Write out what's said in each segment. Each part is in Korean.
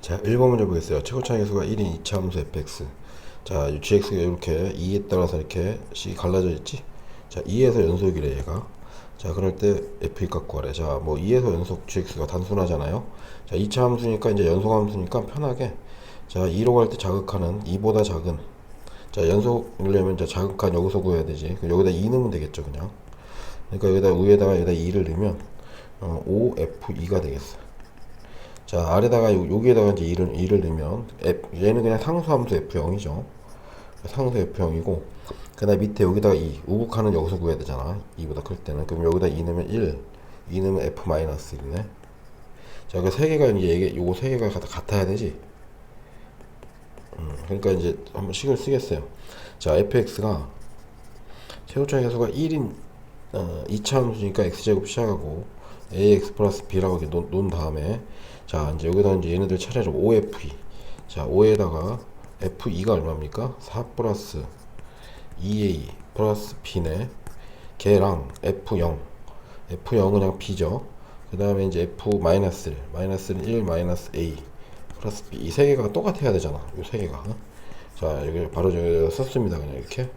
자, 1번 문제 보겠어요. 최고차의 수가 1인 2차 함수 fx. 자, 이 gx가 이렇게 2에 따라서 이렇게 씩 갈라져 있지? 자, 2에서 연속이래, 얘가. 자, 그럴 때 f 값 구하래. 자, 뭐 2에서 연속 gx가 단순하잖아요. 자, 2차 함수니까 이제 연속 함수니까 편하게. 자, 2로 갈 때 자극하는 2보다 작은. 자, 연속이려면 자극한 여기서 구해야 되지. 여기다 2 넣으면 되겠죠, 그냥. 그러니까 여기다 위에다가 여기다 2를 넣으면 어, 5f2가 되겠어. 자 아래다가 요, 여기에다가 이제 2를, 2를 넣으면 F, 얘는 그냥 상수함수 F0이죠. 상수 F0이고 그 다음 밑에 여기다가 2 우극하는 여기서 구해야 되잖아. 2보다 클 때는. 그럼 여기다 2 넣으면 1 2 넣으면 F-1이네. 자 그 세 개가 이제 이게 요거 세 개가 같- 같아야 되지? 음, 그러니까 이제 한번 식을 쓰겠어요. 자 fx가 최고차 계수가 1인 어, 2차 함수니까 x제곱 시작하고 ax 플러스 b라고 이렇게 놓, 놓은 다음에 자 이제 여기다 이제 얘네들 차례로 5fe 자 5에다가 f2가 얼마입니까? 4 플러스 2a 플러스 b네. 걔랑 f0 f0은 그냥 b죠. 그 다음에 이제 f 마이너스 1 마이너스는 1 마이너스 a 플러스 b. 이 세 개가 똑같아야 되잖아 이 세 개가. 자 여기 바로 여기다 썼습니다 그냥 이렇게.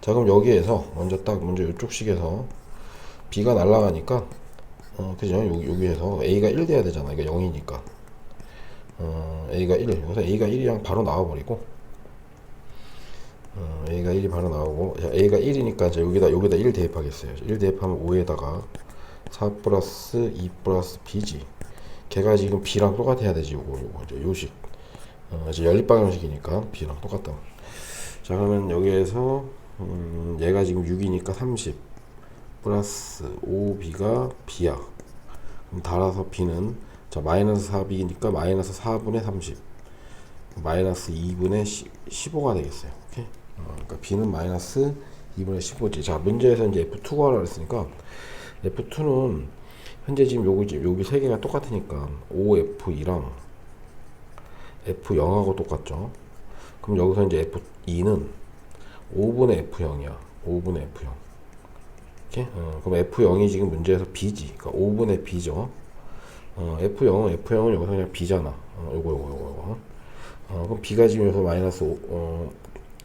자 그럼 여기에서 먼저 딱 먼저 이쪽 식에서 b가 날라가니까 어 그죠? 여기, 여기에서 a가 1 돼야 되잖아. 이거 0이니까. 어 a가 1 여기서 a가 1이랑 바로 나와버리고 어 a가 1이 바로 나오고 자, a가 1이니까 이제 여기다 여기다 1 대입하겠어요. 1 대입하면 5에다가 4 플러스 2 플러스 b지. 걔가 지금 b랑 똑같아야 되지 요거 요거. 이제 요식. 어 이제 연립방정식이니까 b랑 똑같다 자 그러면 여기에서 음, 얘가 지금 6이니까 30 플러스 5b가 b야 그럼 달아서 b는 자 마이너스 4b니까 마이너스 4분의 30 마이너스 2분의 15가 되겠어요 오케이? 어, 그러니까 b는 마이너스 2분의 15지 자 문제에서 이제 f2 구하라 그랬으니까 f2는 현재 지금 여기 지금 여기 세 개가 똑같으니까 5f2랑 f0하고 똑같죠 그럼 여기서 이제 f2는 5분의 F0이야. 5분의 F0. 이렇게? 어, 그럼 F0이 지금 문제에서 B지. 그러니까 5분의 B죠. 어, F0은, F0은 여기서 그냥 B잖아. 어, 요거, 요거, 요거, 요거. 어, 그럼 B가 지금 여기서 마이너스 5, 어,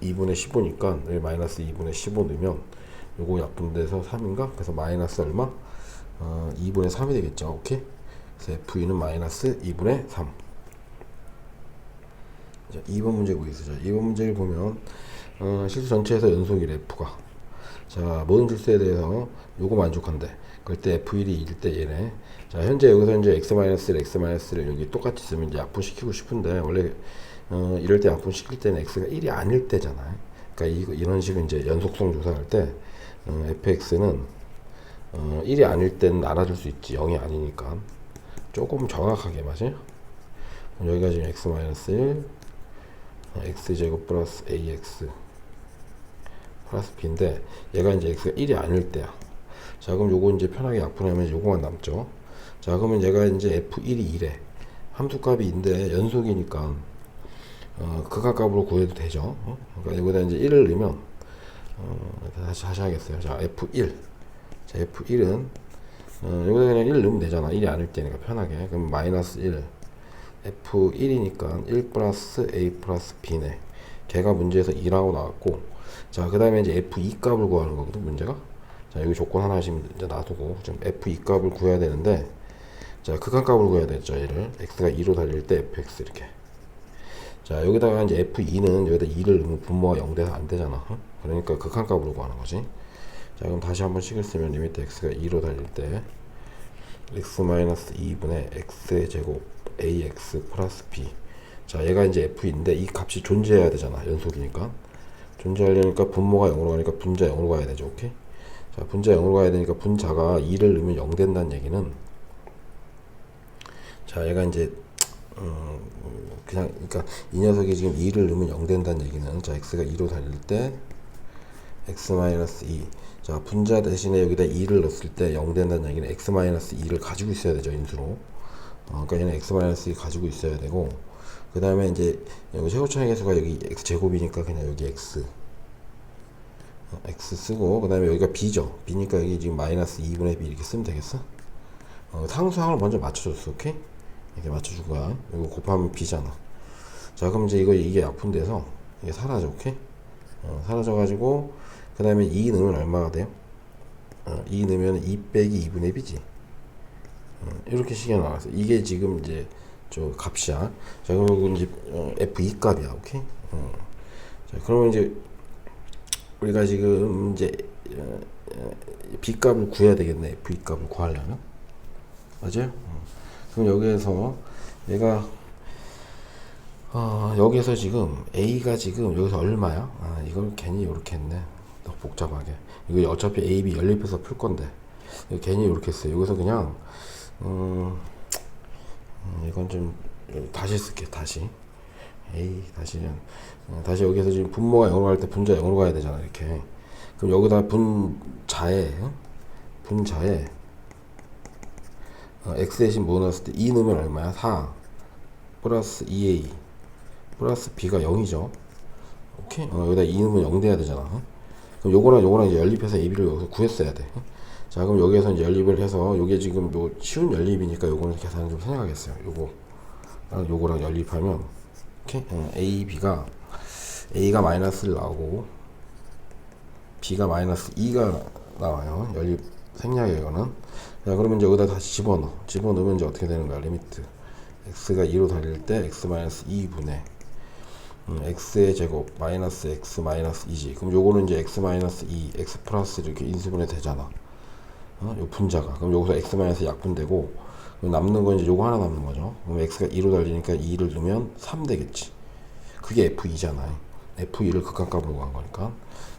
2분의 15니까, 여기 마이너스 2분의 15 넣으면, 요거 약분돼서 3인가? 그래서 마이너스 얼마? 어, 2분의 3이 되겠죠. 오케이? 그래서 F2는 마이너스 2분의 3. 자, 2번 문제 보겠습니다. 2번 문제를 보면, 어, 실수 전체에서 연속이래 F가 자 모든 실수에 대해서 요거 만족한대 그럴 때 F1이 1일 때 얘네. 자 현재 여기서 이제 X-1 X-1을 여기 똑같이 쓰면 이제 약분시키고 싶은데 원래 어, 이럴 때 약분시킬 때는 X가 1이 아닐 때잖아요. 그러니까 이, 이런 식으로 이제 연속성 조사할 때 어, fx는 어, 1이 아닐 때는 알아줄 수 있지. 0이 아니니까. 조금 정확하게 맞아요? 여기가 지금 x-1 어, x제곱 플러스 ax 플러스 b인데 얘가 이제 x가 1이 아닐 때야. 자 그럼 요거 이제 편하게 약분하면 요거만 남죠. 자 그러면 얘가 이제 f1이 2래 함수값이 2인데 연속이니까 어, 극악값으로 구해도 되죠. 어? 그러니까 여기다 이제 1을 넣으면 어, 다시 다시 하겠어요. 자 f1 자 f1은 어, 여기다 그냥 1 넣으면 되잖아. 1이 아닐 때니까 편하게. 그럼 마이너스 1 f1이니까 1 플러스 a 플러스 b네. 걔가 문제에서 2라고 나왔고 자 그 다음에 이제 f2 값을 구하는 거거든 문제가? 자 여기 조건 하나씩 이제 놔두고 지금 f2 값을 구해야 되는데 자 극한 값을 구해야 되죠 얘를. X가 2로 달릴 때 fx 이렇게. 자 여기다가 이제 f2는 여기다 2를 넣으면 분모가 0 돼서 안 되잖아. 어? 그러니까 극한 값으로 구하는 거지. 자 그럼 다시 한번 식을 쓰면 리미트 x가 2로 달릴 때 x-2분의 x의 제곱 ax 플러스 b. 자 얘가 이제 f인데 이 값이 존재해야 되잖아 연속이니까 존재하려니까 분모가 0으로 가니까 분자 0으로 가야 되죠. 오케이? 자 분자 0으로 가야 되니까 분자가 2를 넣으면 0 된다는 얘기는 자 얘가 이제 음, 그냥 그러니까 이 녀석이 지금 2를 넣으면 0 된다는 얘기는 자 x가 2로 달릴 때 x-2 자 분자 대신에 여기다 2를 넣었을 때 0 된다는 얘기는 x-2를 가지고 있어야 되죠 인수로. 어, 그러니까 얘는 x-2 가지고 있어야 되고 그 다음에 이제 여기 최고차의 개수가 여기 x 제곱이니까 그냥 여기 x 어, x 쓰고 그 다음에 여기가 b죠 b니까 여기 지금 마이너스 2분의 b 이렇게 쓰면 되겠어 어, 상수항을 먼저 맞춰줬어 오케이 이렇게 맞춰줄 거야. 이거 곱하면 b잖아. 자, 그럼 이제 이거 이게 약분돼서 이게 사라져, 오케이? 어, 사라져 가지고 그 다음에 2 넣으면 얼마가 돼요? 어, 2 넣으면 2 빼기 2분의 b지. 어, 이렇게 식이 나왔어. 이게 지금 이제 저 값이야. 자, 그러면 이제 어, f2 값이야, 오케이? 어. 자, 그러면 이제 우리가 지금 이제 어, 어, b 값을 구해야 되겠네. f2 값을 구하려면. 맞아요? 어. 그럼 여기에서 얘가 어, 여기서 지금 A가 지금 여기서 얼마야? 아, 이걸 괜히 이렇게 했네. 더 복잡하게. 이거 어차피 A, B 연립해서 풀 건데. 괜히 이렇게 했어요. 여기서 그냥, 음, 음, 이건 좀, 다시 쓸게, 다시. A, 다시, 어, 다시 여기서 지금 분모가 0으로 갈 때 분자 0으로 가야 되잖아, 이렇게. 그럼 여기다 분자에, 어? 분자에, 어, x 대신 뭐 넣었을 때 2 넣으면 얼마야? 4 플러스 2a 플러스 b가 0이죠. 오케이? 어, 여기다 2 넣으면 0 돼야 되잖아. 어? 그럼 요거랑 요거랑 이제 연립해서 ab를 여기서 구했어야 돼. 어? 자, 그럼 여기에서 이제 연립을 해서 요게 지금 요 쉬운 연립이니까 요거는 계산을 좀 생각하겠어요. 요거. 요거랑 연립하면 오케이? 어, a, b가 a가 마이너스 1 나오고 b가 마이너스 2가 나와요. 연립 생략이에요, 이거는. 자, 그러면 이제 여기다 다시 집어넣어. 집어넣으면 이제 어떻게 되는 거야? 리미트. x가 2로 달릴 때 x 마이너스 2분의 음, x의 제곱 마이너스 x 마이너스 2지. 그럼 요거는 이제 x 마이너스 2, x 플러스 이렇게 인수분해 되잖아. 어? 요 분자가. 그럼 여기서 x 마이너스 약분되고 남는 건 이제 요거 하나 남는 거죠. 그럼 x가 2로 달리니까 2를 넣으면 3 되겠지. 그게 f2잖아. f2를 극한값으로 구한 거니까.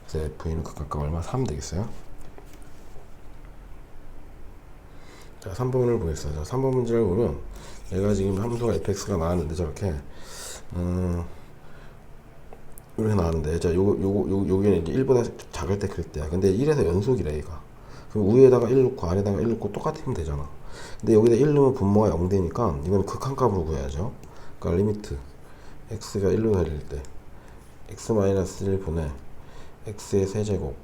그래서 f2는 극한값 얼마? 3 되겠어요. 자, 3번을 보겠어요. 자, 3번 문제를 보면 얘가 지금 함수가 fx가 나왔는데 저렇게 음, 이렇게 나왔는데 자, 요거 요거 요 여기는 이제 1보다 작을 때 그럴 때야. 근데 1에서 연속이래 얘가. 그럼 위에다가 1 넣고 아래다가 1 넣고 똑같으면 되잖아. 근데 여기다 1 넣으면 분모가 0 되니까 이건 극한값으로 구해야죠. 그러니까 리미트 x가 1로 달릴 때 x 마이너스 1 분의 x의 세제곱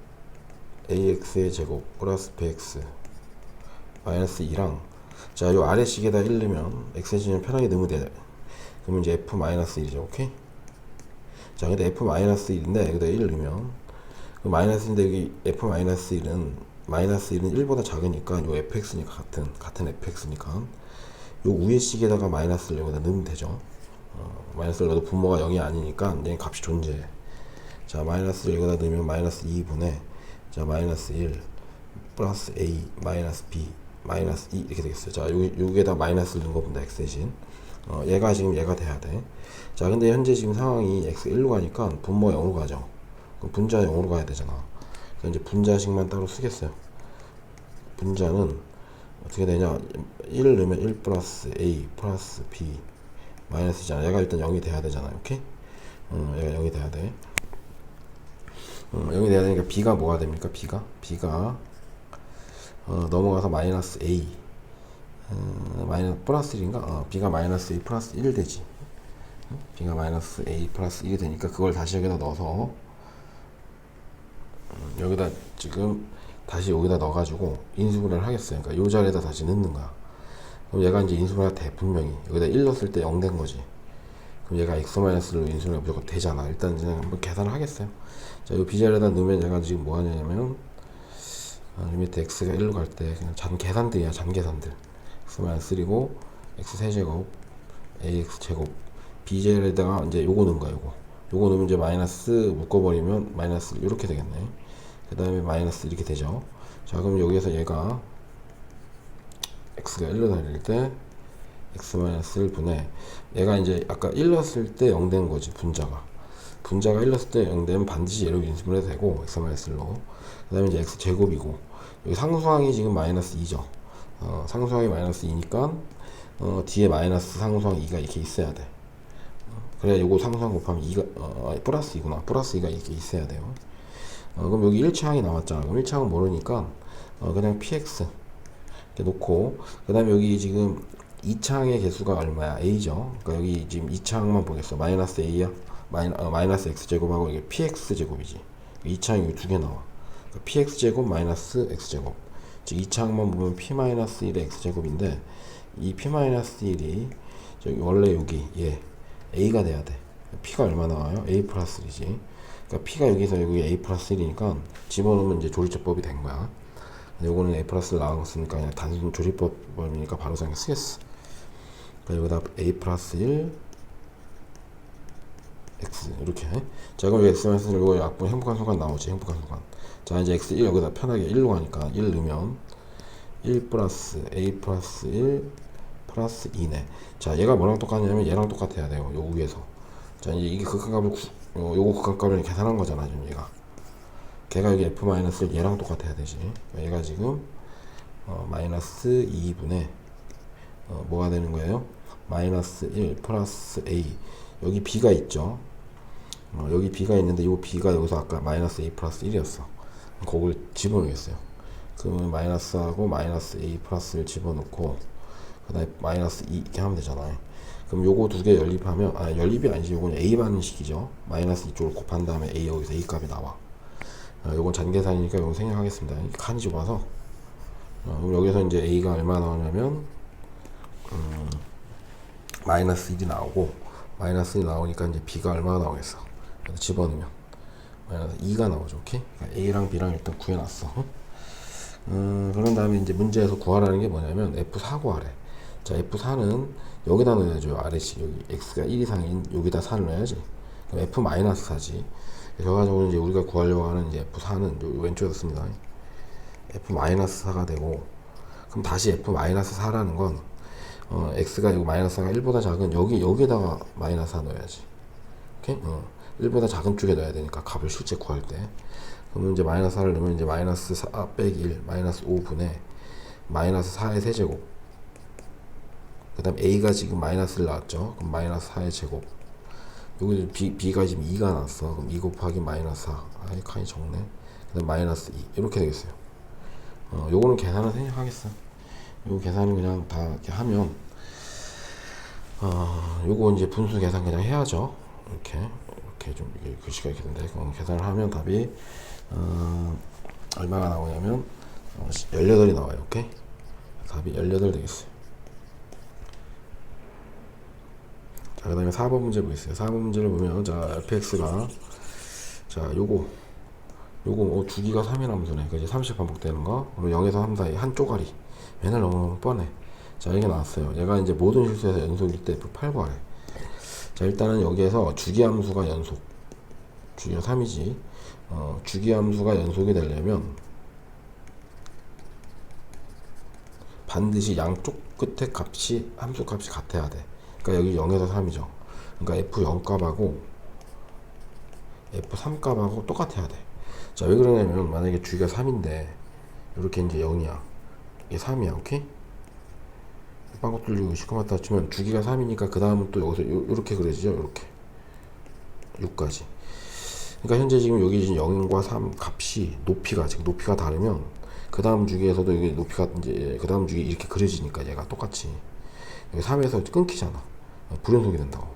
ax의 제곱 플러스 bx 마이너스 2랑 자, 요 아래식에다 1 넣으면 x 지면 편하게 넣으면 돼. 그러면 이제 f 마이너스 1이죠. 오케이? 자, 근데 f 마이너스 1인데 여기다 1 넣으면 그 마이너스인데 여기 f 마이너스 1은 마이너스 1은 1보다 작으니까 요 fx니까 같은 같은 fx니까 요 위에 식에다가 마이너스를 여기다 넣으면 되죠. 어, 마이너스를 넣어도 분모가 0이 아니니까 얘 값이 존재해. 자, 마이너스를 여기다 넣으면 마이너스 2분의 자, 마이너스 1 플러스 a 마이너스 b 마이너스 2 이렇게 되겠어요. 자, 요, 여기에다 마이너스를 넣은 거본다 x 대신. 어, 얘가 지금 얘가 돼야 돼. 자, 근데 현재 지금 상황이 x 1로 가니까 분모 0으로 가죠. 그럼 분자 0으로 가야 되잖아. 이제 분자식만 따로 쓰겠어요. 분자는 어떻게 되냐? 1을 넣으면 1 플러스 a 플러스 b 마이너스잖아. 얘가 일단 0이 돼야 되잖아. 오케이? 어, 얘가 0이 돼야 돼. 어, 0이 돼야 되니까 b가 뭐가 됩니까? b가 b가 어, 넘어가서 마이너스 a 어, 마이너스 플러스 1인가? 어, b가 마이너스 a 플러스 1 되지. 어? b가 마이너스 a 플러스 1이 되니까 그걸 다시 여기다 넣어서 음, 여기다 지금 다시 여기다 넣어가지고 인수분해를 하겠어요. 그러니까 요 자리에다 다시 넣는 거야. 그럼 얘가 이제 인수분해가 돼 분명히 여기다 1 넣었을 때 0 된 거지. 그럼 얘가 x 마이너스로 인수분해 무조건 되잖아. 일단 이제 한번 계산을 하겠어요. 자, 이 b 자리에다 넣으면 얘가 지금 뭐 하냐면 아, 리미트 x가 1로 갈 때 그냥 잔 계산들이야 잔 계산들 x 마이너스 3고 x 세제곱 ax 제곱 b제에다가 이제 요거 넣은 거야 요거 요거 넣으면 이제 마이너스 묶어버리면 마이너스 이렇게 되겠네 그 다음에 마이너스 이렇게 되죠. 자 그럼 여기에서 얘가 x가 1로 달릴 때 x 마이너스 1분의 얘가 이제 아까 1 넣었을 때0된 거지 분자가. 분자가 1 넣었을 때 0 되면 반드시 얘로 인수분해도 되고 x 마이너스 1로. 그 다음에 이제 x 제곱이고 여기 상수항이 지금 마이너스 2죠. 어, 상수항이 마이너스 2니까 어, 뒤에 마이너스 상수항 2가 이렇게 있어야 돼. 어, 그래야 요거 상수항 곱하면 2가 어, 플러스 2구나. 플러스 2가 이렇게 있어야 돼요 어, 그럼 여기 1차항이 나왔잖아 그럼 1차항 모르니까 어, 그냥 px 이렇게 놓고 그 다음에 여기 지금 2차항의 개수가 얼마야? A죠. 그러니까 여기 지금 2차항만 보겠어. 마이너스 a야? 마이너, 어, 마이너스 x제곱하고 이게 px 제곱이지. 2차항이 두 개 나와. 그러니까 px 제곱 마이너스 x 제곱. 즉 2차항만 보면 p 마이너스 1의 x 제곱인데 이 p 마이너스 1이 저기 원래 여기 얘 a가 돼야 돼. P가 얼마 나와요? a 플러스 1이지. 그러니까 p가 여기서 여기 a 플러스 1이니까 집어넣으면 이제 조리제법이 된 거야. 요거는 a 플러스 나왔으니까 그냥 단순 조리법이니까 바로 그냥 쓰겠어. 그러니까 여기다 a 플러스 1 x 이렇게 자 그럼 x 마이너스 이거 약분 행복한 순간 나오지 행복한 순간 자 이제 x 1 여기다 편하게 1로 가니까 1 넣으면 1 플러스 a 플러스 1 플러스 2네 자 얘가 뭐랑 똑같냐면 얘랑 똑같아야 돼요 요 위에서 자 이제 이게 극한값을 구, 요, 요거 극한값을 계산한 거잖아 지금 얘가. 걔가 여기 f 마이너스 얘랑 똑같아야 되지. 그러니까 얘가 지금 어, 마이너스 2분의 어, 뭐가 되는 거예요? 마이너스 1 플러스 a. 여기 b가 있죠? 어, 여기 b가 있는데 이 b가 여기서 아까 마이너스 a 플러스 1이었어. 그걸 집어넣겠어요. 그러면 마이너스하고 마이너스 a 플러스를 집어넣고 그 다음에 마이너스 2 이렇게 하면 되잖아요 그럼 요거 두 개 연립하면 아 연립이 아니지. 요거는 a 반식이죠. 마이너스 이쪽을 곱한 다음에 a 여기서 a 값이 나와. 어, 요건 잔계산이니까 요건 생략하겠습니다. 칸이 좁아서. 어, 그럼 여기서 이제 a가 얼마 나오냐면 음, 마이너스 1이 나오고 마이너스 1이 나오니까 이제 b가 얼마가 나오겠어? 집어넣으면. 마이너스 2가 나오죠 오케이? 그러니까 a랑 b랑 일단 구해놨어. 음, 그런 다음에 이제 문제에서 구하라는 게 뭐냐면 F4 구하래. 자, F4는 여기다 넣어야죠. 아래시. 여기 X가 1 이상인 여기다 4를 넣어야지. 그럼 F-4지. 그래가지고 이제 우리가 구하려고 하는 이제 F4는 요 왼쪽에 씁니다. F-4가 되고, 그럼 다시 F-4라는 건, 어, X가 이거 마이너스 4가 1보다 작은 여기, 여기에다가 마이너스 4 넣어야지. 오케이? 어. 1보다 작은 쪽에 넣어야 되니까 값을 실제 구할 때. 그러면 이제 마이너스 4를 넣으면 이제 마이너스 4 빼기 1 마이너스 5분의 마이너스 4의 세제곱 그 다음 a가 지금 마이너스를 나왔죠. 그럼 마이너스 4의 제곱. 여기 b, b가 지금 2가 나왔어. 그럼 2 곱하기 마이너스 4 아이 칸이 적네. 그 다음 마이너스 2 이렇게 되겠어요. 어, 요거는 계산을 생략하겠어. 요 계산은 그냥 다 이렇게 하면 어, 요거 이제 분수 계산 그냥 해야죠. 이렇게. 이렇게 좀 이게 글씨가 이렇게 된다. 그럼 계산을 하면 답이 어, 얼마가 나오냐면 어, 18이 나와요. 오케이? 답이 18 되겠어요. 자, 그 다음에 4번 문제 보겠어요. 4번 문제를 보면, 자, fx가, 자, 요거, 요거, 어, 주기가 3의 함수네. 그지? 30 반복되는 거. 그리고 0에서 3 사이 한 쪼가리. 맨날 너무 뻔해. 자, 이게 나왔어요. 얘가 이제 모든 실수에서 연속일 때 F8 구하래. 자, 일단은 여기에서 주기 함수가 연속. 주기가 3이지. 어, 주기 함수가 연속이 되려면 반드시 양쪽 끝에 값이 함수 값이 같아야 돼. 그러니까 여기 0에서 3이죠. 그러니까 f0 값하고 f3 값하고 똑같아야 돼. 자, 왜 그러냐면 만약에 주기가 3인데 이렇게 이제 0이야. 이게 3이야. 오케이? 빵꾸 뚫리고 시커멓다 치면 주기가 3이니까 그 다음은 또 여기서 요, 요렇게 그려지죠. 요렇게 6까지. 그러니까 현재 지금 여기 지금 0과 3 값이 높이가 지금 높이가 다르면 그 다음 주기에서도 이게 높이가 이제 그 다음 주기 이렇게 그려지니까 얘가 똑같이 여기 3에서 끊기잖아 불연속이 된다고.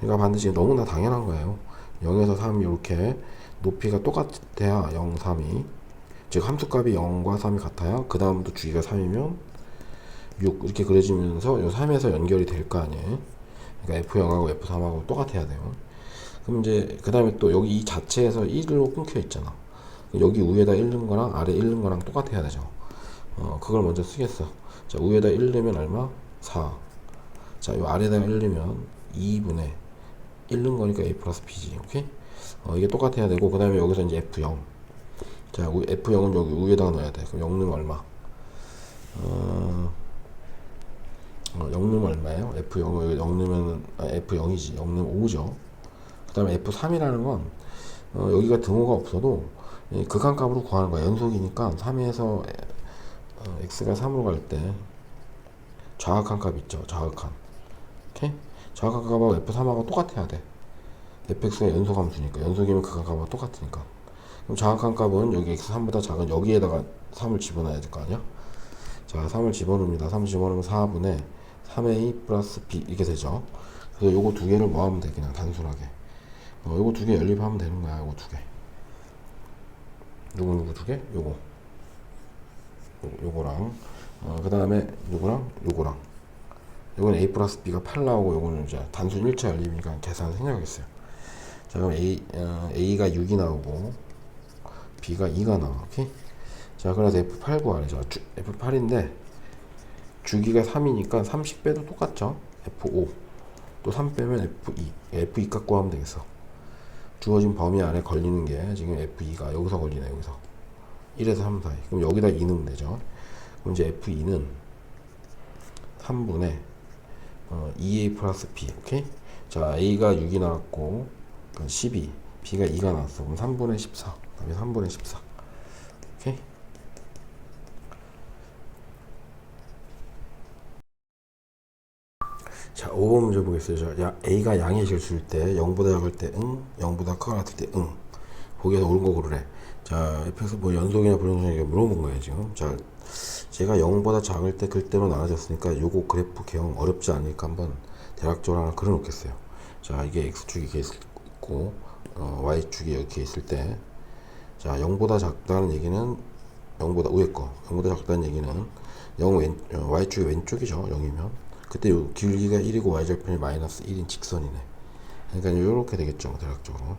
그러니까 반드시 너무나 당연한 거예요. 0에서 3 이렇게 높이가 똑같아야 0, 3이 즉 함수값이 0과 3이 같아야 그 다음도 주기가 3이면 6 이렇게 그려지면서 요 3에서 연결이 될 거 아니에요. 그러니까 F0하고 F3하고 똑같아야 돼요. 그럼 이제 그 다음에 또 여기 이 자체에서 1로 끊겨 있잖아. 여기 위에다 1 넣은 거랑 아래 1 넣은 거랑 똑같아야 되죠. 어 그걸 먼저 쓰겠어. 자 위에다 1 넣으면 얼마? 4 자 요 아래에다 1 넣으면 2분의 1 넣은 거니까 a 플러스 b지 오케이? 어 이게 똑같아야 되고 그 다음에 여기서 이제 f0 자 f0은 여기 위에다가 넣어야 돼 그럼 0 넣으면 얼마? 어, 어0 넣으면 얼마예요? f0 여기 0 넣으면 아, f0이지 0 넣으면 5죠 그 다음에 F3이라는 건 어, 여기가 등호가 없어도 이 극한값으로 구하는 거야. 연속이니까 3에서 어, x가 3으로 갈 때 좌극한 값 있죠. 좌극한. 오케이? 값하고 F3하고 똑같아야 돼. fx가 연속 함수니까. 연속이면 극한값하고 똑같으니까. 그럼 좌극한 값은 여기 x3보다 작은 여기에다가 3을 집어넣어야 될 거 아니야? 자, 3을 집어넣습니다. 3 집어넣으면 4분의 3a 플러스 b 이렇게 되죠. 그래서 요거 두 개를 뭐 하면 돼? 그냥 단순하게. 어, 요거 두 개 연립하면 되는 거야. 요거 두 개. 요거 누구 두 개? 요거. 요, 요거랑 어, 그 다음에 요거랑 요거랑 이건 a 플러스 b가 8 나오고 요거는 이제 단순 일체 연립이니까 계산 생략했어요. 자 그럼 a 어, a가 6이 나오고 b가 2가 나와. 오케이. 자 그래서 f8 구하래. 자 주- f8인데 주기가 3이니까 30 빼도 똑같죠. f5 또 3 빼면 f2 f2 갖고 하면 되겠어. 주어진 범위 안에 걸리는 게 지금 f2가 여기서 걸리네 여기서 1에서 3 사이. 그럼 여기다 2 넣으면 되죠. 그럼 이제 f2는 3분의 어, 2a 플러스 b 오케이? 자 a가 6이 나왔고 그럼 12 b가 2가 나왔어. 그럼 3분의 14 그다음에 3분의 14 오케이? 자 5번 문제 자 야, a가 양의 실수일 때 0보다 작을 때응 0보다 크거나 같을 때응. 거기에서 옳은 거 고르래 자 fx 뭐 연속이냐 불연속이냐 물어본 거예요 지금. 자 제가 0보다 작을 때 글대로 나눠졌으니까 요거 그래프 개형 어렵지 않으니까 한번 대략적으로 하나 그려 놓겠어요. 자 이게 x축이 이렇게 있고 어, y축이 이렇게 있을 때. 자 0보다 작다는 얘기는 0보다 위에 거 0보다 작다는 얘기는 0 왼, 어, y축이 왼쪽이죠 0이면. 그때 요 길이가 1이고 y절편이 마이너스 1인 직선이네. 그러니까 요렇게 되겠죠 대략적으로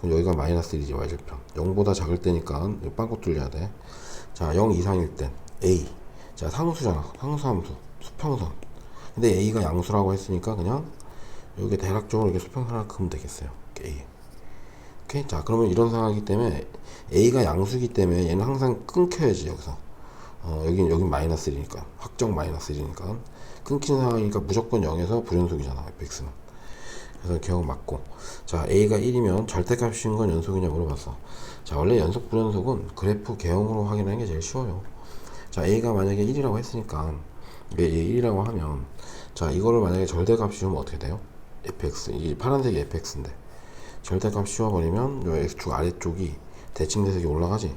그럼 여기가 마이너스 1이지 y절편 0보다 작을 때니까 요 빵꾸 뚫려야 돼 자 0 이상일 땐 a. 자 상수잖아. 상수함수. 수평선. 근데 a가 양수라고 했으니까 그냥 여기 대략적으로 이렇게 수평선 하나 그으면 되겠어요. a. 오케이? 자 그러면 이런 상황이기 때문에 a가 양수기 때문에 얘는 항상 끊겨야지 여기서. 어 여긴 여긴 마이너스 1이니까. 확정 마이너스 1이니까. 끊긴 상황이니까 무조건 0에서 불연속이잖아 fx는 그래서 기억 맞고. 자 a가 1이면 절대값인 건 연속이냐 물어봤어. 자 원래 연속 불연속은 그래프 개형으로 확인하는 게 제일 쉬워요. 자 a가 만약에 1이라고 했으니까 이게 1이라고 하면 자 이거를 만약에 절대값 씌우면 어떻게 돼요? Fx 이 파란색이 fx인데. 절대값 씌워버리면 요 x축 아래쪽이 이렇게 올라가지?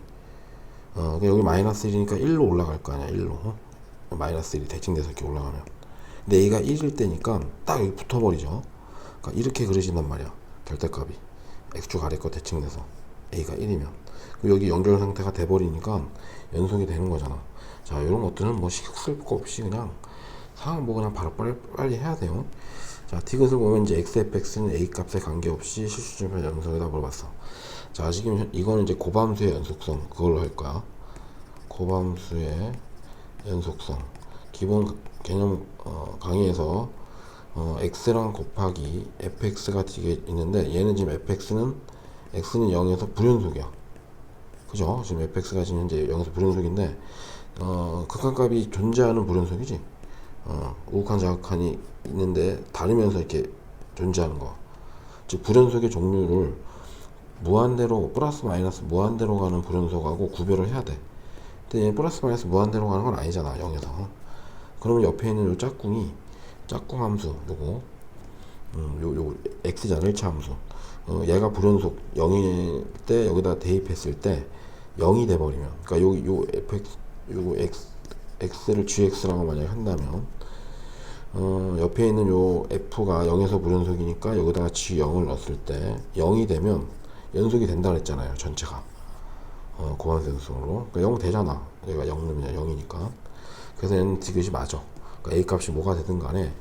어 그러니까 여기 마이너스 1이니까 1로 올라갈 거 아니야 1로. 어? 마이너스 1이 대칭돼서 이렇게 올라가면. 근데 a가 1일 때니까 딱 여기 붙어버리죠 그러니까 이렇게 그려진단 말이야. 절대값이. x축 아래 거 대칭돼서. A가 1이면. 여기 연결 상태가 돼버리니까 연속이 되는 거잖아. 자 이런 것들은 뭐 신경 쓸거 없이 그냥 상황 보고 그냥 바로 빨리, 빨리 해야 돼요. 자 디귿을 보면 이제 xfx는 a 값에 관계없이 실수점표 연속이다 물어봤어. 자 지금 현- 이거는 이제 고함수의 연속성. 그걸로 할 거야. 고함수의 연속성. 기본 개념 어, 강의에서 어, x랑 곱하기 fx가 되게 있는데 얘는 지금 fx는 x는 0에서 불연속이야 그죠 지금 fx가 지금 현재 0에서 불연속인데 어, 극한값이 존재하는 불연속이지 어, 우극한 자극한이 있는데 다르면서 이렇게 존재하는 거. 즉 불연속의 종류를 무한대로 플러스 마이너스 무한대로 가는 불연속하고 구별을 해야 돼. 근데 얘 플러스 마이너스 무한대로 가는 건 아니잖아 0에서. 그러면 옆에 있는 요 짝꿍이 짝꿍 함수 요거 음, 요, 요 x잖아 1차 함수. 어, 얘가 불연속 0일 때 여기다 대입했을 때 0이 돼 버리면 그러니까 여기 요 fx 요 x x를 gx라고 만약에 한다면 어, 옆에 있는 요 f가 0에서 불연속이니까 여기다가 g0을 넣었을 때 0이 되면 연속이 된다 그랬잖아요 전체가. 어, 연속으로. 그러니까 0 되잖아. 얘가 0 넣으면 0이니까. 그래서 얘는 디귿이 맞아 a 값이 뭐가 되든 간에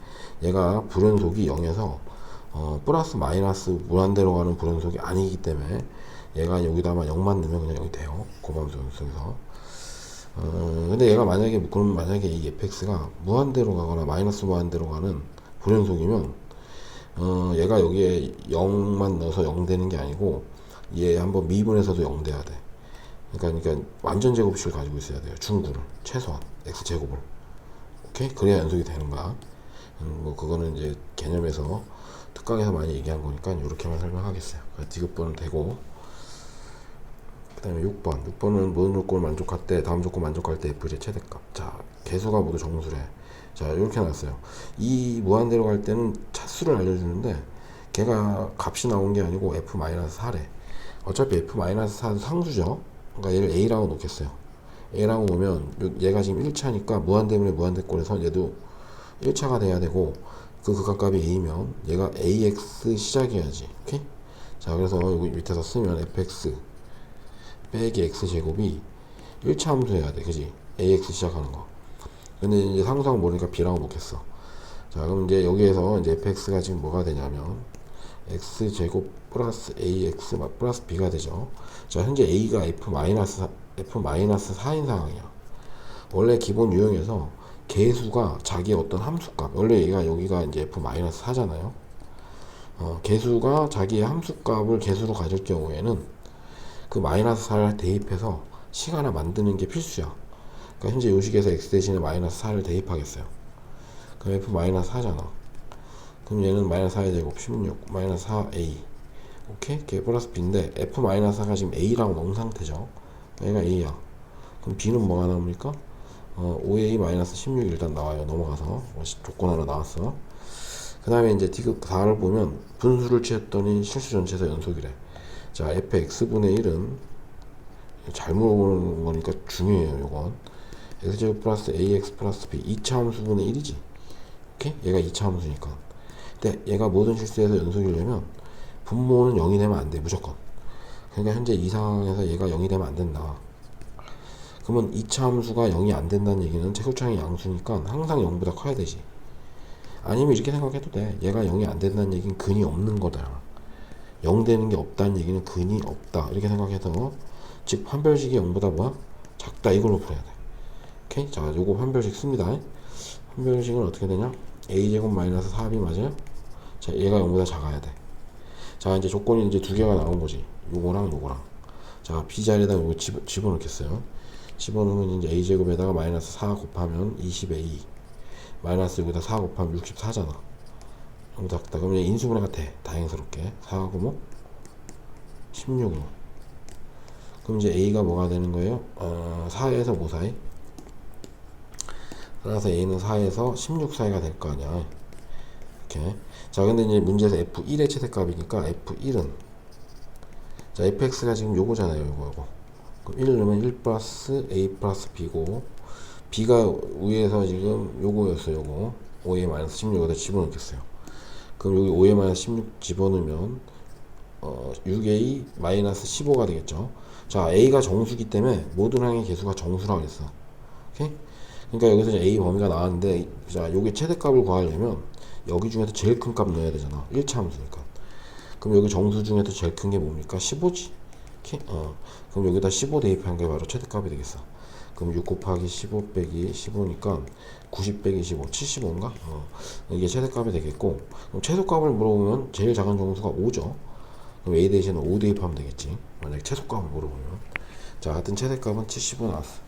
얘가 불연속이 0에서 어, 플러스 마이너스 무한대로 가는 불연속이 아니기 때문에 얘가 여기다만 0만 넣으면 그냥 0이 돼요 고함수 연속에서 어, 근데 얘가 만약에, 그럼 만약에 이 fx가 무한대로 가거나 마이너스 무한대로 가는 불연속이면, 어, 얘가 여기에 0만 넣어서 0 되는 게 아니고, 얘 한번 미분해서도 0 돼야 돼. 그러니까, 그러니까 완전 제곱식을 가지고 있어야 돼요. 중구를. 최소한. x 제곱을. 오케이? 그래야 연속이 되는 거야. 음, 뭐, 그거는 이제 개념에서, 특강에서 많이 얘기한 거니까, 이렇게만 설명하겠어요. 그러니까 디귿번은 되고, 그 다음에 6번 6번은 모든 조건을 만족할 때 다음 조건 만족할 때 f의 최대값 자 개수가 모두 정수래 자 이렇게 나왔어요 이 무한대로 갈 때는 차수를 알려 주는데 걔가 값이 나온 게 아니고 f-4래 어차피 f-4는 상수죠 그러니까 얘를 a라고 놓겠어요 놓으면 요- 얘가 지금 1차니까 무한대문의 무한대꼴에서 얘도 1차가 돼야 되고 그 극한값이 a면 얘가 ax 시작이어야지. 오케이? 자 그래서 여기 밑에서 쓰면 fx 빼기 x 제곱이 1차 함수해야 돼. 그지? Ax 시작하는 거. 근데 이제 상수항 모르니까 b라고 놓겠어. 자 그럼 이제 여기에서 이제 fx가 지금 뭐가 되냐면 x 제곱 플러스 ax 마- 플러스 b가 되죠. 자 현재 a가 f 마이너스 사- f 마이너스 4인 상황이야. 원래 기본 유형에서 개수가 자기의 어떤 함수값 원래 얘가 여기가 이제 f 마이너스 4잖아요. 어, 개수가 자기의 함수값을 개수로 가질 경우에는 그 마이너스 4를 대입해서 식 하나 만드는 게 필수야. 그러니까 현재 요식에서 x 대신에 마이너스 4를 대입하겠어요. 그럼 f 마이너스 4잖아. 그럼 얘는 마이너스 4의 제곱 16 마이너스 4a 오케이? 걔 플러스 b인데 f 마이너스 4가 지금 a라고 넣은 상태죠. 얘가 a야. 그럼 b는 뭐가 나옵니까? 어, 5a 마이너스 16이 일단 나와요. 넘어가서 어, 시- 조건 하나 나왔어. 그 다음에 이제 디귿 4를 보면 분수를 취했더니 실수 전체에서 연속이래. 자, fx분의 1은 잘 물어보는 거니까 중요해요, 요건. x제곱 플러스 ax 플러스 b 2차 함수분의 1이지. 오케이? 얘가 2차 함수니까. 근데 얘가 모든 실수에서 연속이려면 분모는 0이 되면 안 돼, 무조건. 그러니까 현재 이 상황에서 얘가 0이 되면 안 된다. 그러면 2차 함수가 0이 안 된다는 얘기는 최소창이 양수니까 항상 0보다 커야 되지. 아니면 이렇게 생각해도 돼. 얘가 0이 안 된다는 얘기는 근이 없는 거다. 0 되는 게 없다는 얘기는 근이 없다. 이렇게 생각해서 즉 판별식이 0보다 뭐야? 작다 이걸로 풀어야 돼. 오케이? 자, 요거 판별식 씁니다. 판별식은 어떻게 되냐? a제곱 마이너스 4b 맞아요? 자, 얘가 0보다 작아야 돼. 자, 이제 조건이 이제 두 개가 나온 거지. 요거랑 요거랑. 자, b 자리에다 요거 집, 집어넣겠어요. 집어넣으면 이제 a제곱에다가 마이너스 4 곱하면 20a. 마이너스 여기다 4 곱하면 64잖아. 너무 작다. 그러면 이제 인수분해가 돼. 다행스럽게. 4하고 뭐? 16으로. 그럼 이제 a가 뭐가 되는 거예요? 어, 4에서 5 사이. 따라서 a는 4에서 16 사이가 될 거 아니야. 이렇게. 자, 근데 이제 문제에서 f1의 최대값이니까 f1은 자, fx가 지금 요거잖아요. 요거 요거. 그럼 1 넣으면 1 플러스 a 플러스 b고 b가 위에서 지금 요거였어요. 요거. 5a 마이너스 16에다 집어넣겠어요. 그럼 여기 5a 마이너스 16 집어넣으면 어, 6a 마이너스 15가 되겠죠. 자, a가 정수기 때문에 모든 항의 개수가 정수라고 했어. 오케이? 그러니까 여기서 이제 a 범위가 나왔는데 자, 요게 최대값을 구하려면 여기 중에서 제일 큰 값 넣어야 되잖아. 1차 함수니까. 그럼 여기 정수 중에서 제일 큰 게 뭡니까? 15지. 오케이? 어. 그럼 여기다 15 대입한 게 바로 최대값이 되겠어. 그럼 6 곱하기 15 빼기 15니까 90 빼기 15, 75인가? 어. 이게 최대값이 되겠고, 그럼 최소값을 물어보면 제일 작은 정수가 5죠. 그럼 A 대신에 5 대입하면 되겠지. 만약에 최소값을 물어보면. 자, 하여튼 최대값은 75 나왔어.